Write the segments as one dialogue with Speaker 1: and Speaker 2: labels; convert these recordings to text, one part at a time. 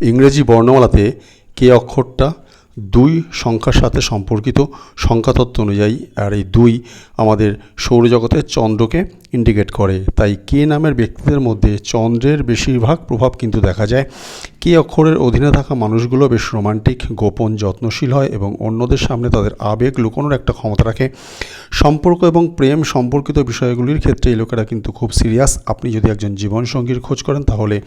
Speaker 1: ইংরেজি বর্ণমালাতে কে অক্ষরটা দুই সংখ্যার সাথে সম্পর্কিত সংখ্যাতত্ত্ব অনুযায়ী আর এই দুই আমাদের সৌরজগতের চন্দ্রকে ইন্ডিকেট করে। তাই কে নামের ব্যক্তিদের মধ্যে চন্দ্রের বেশিরভাগ প্রভাব কিন্তু দেখা যায়। কে অক্ষরের অধীনে থাকা মানুষগুলো বেশ রোমান্টিক, গোপন, যত্নশীল হয় এবং অন্যদের সামনে তাদের আবেগ লুকোনোর একটা ক্ষমতা রাখে। সম্পর্ক এবং প্রেম সম্পর্কিত বিষয়গুলির ক্ষেত্রে এই লোকেরা কিন্তু খুব সিরিয়াস। আপনি যদি একজন জীবনসঙ্গীর খোঁজ করেন, তাহলে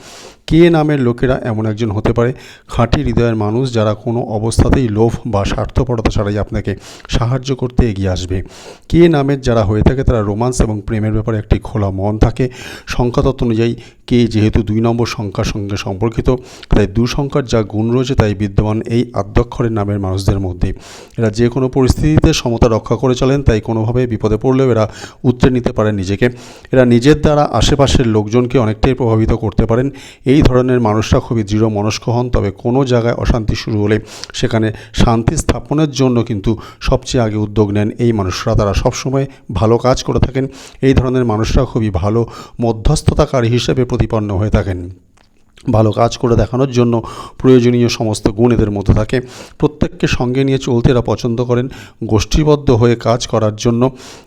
Speaker 1: কে নামের লোকেরা এমন একজন হতে পারে? খাঁটি হৃদয়ের মানুষ যারা কোনো অবস্থাতেই লোভ বা স্বার্থপরতা ছাড়াই আপনাকে সাহায্য করতে এগিয়ে আসবে। কে নামের যারা হয়ে থাকে তারা রোমান্স এবং প্রেমের ব্যাপারে একটি খোলা মন থাকে। সংখ্যাতত্ত্ব অনুযায়ী কে যেহেতু দুই নম্বর সংখ্যার সঙ্গে সম্পর্কিত, তাই দু সংখ্যার যা গুণ রয়েছে তাই বিদ্যমান এই আদ্যক্ষরের নামের মানুষদের মধ্যে। এরা যে কোনো পরিস্থিতিতে সমতা রক্ষা করে চলেন, তাই কোনোভাবে বিপদে পড়লেও এরা উতরে নিতে পারেন নিজেকে। এরা নিজের দ্বারা আশেপাশের লোকজনকে অনেকটাই প্রভাবিত করতে পারেন। এই ধরনের মানুষরা খুবই দৃঢ় মনস্ক হন, তবে কোনো জায়গায় অশান্তি শুরু হলে সেখানে শান্তি স্থাপনের জন্য কিন্তু সবচেয়ে আগে উদ্যোগ নেন এই মানুষরা। তারা সবসময় ভালো কাজ করে থাকেন। এই ধরনের মানুষরা খুবই ভালো মধ্যস্থতাকারী হিসেবে প্রতিপন্ন হয়ে থাকেন। ভালো কাজ করে দেখানোর জন্য প্রয়োজনীয় সমস্ত গুণ এদের মধ্যে থাকে। প্রত্যেককে সঙ্গে নিয়ে চলতে এরা পছন্দ করেন। গোষ্ঠীবদ্ধ হয়ে কাজ করার জন্য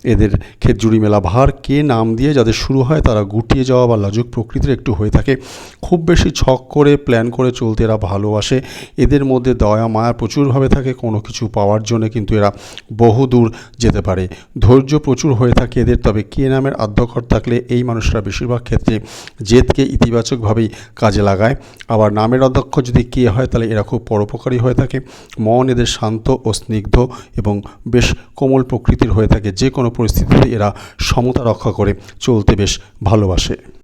Speaker 1: এদের খেজুরি মেলা ভার কে নাম দিয়ে যাদের শুরু হয় তারা গুটিয়ে যাওয়া বা লাজুক প্রকৃতির একটু হয়ে থাকে। খুব বেশি ছক করে প্ল্যান করে চলতে এরা ভালোবাসে। এদের মধ্যে দয়া, মায়া প্রচুরভাবে থাকে, কোনো কিছু পাওয়ার জন্য কিন্তু এরা বহু দূর যেতে পারে। ধৈর্য প্রচুর হয়ে থাকে এদের, তবে কে নামের আদ্যকর থাকলে এই মানুষরা বেশিরভাগ ক্ষেত্রে জেদকে ইতিবাচকভাবেই কাজে লাগায়। আবার নামের অধ্যক্ষ যদি কে হয়, তাহলে এরা খুব পরোপকারী হয়ে থাকে। মন এদের শান্ত ও স্নিগ্ধ এবং বেশ কোমল প্রকৃতির হয়ে থাকে যে কোনো পরিস্থিতিতে এরা সমতা রক্ষা করে, চলতে বেশ ভালোবাসে।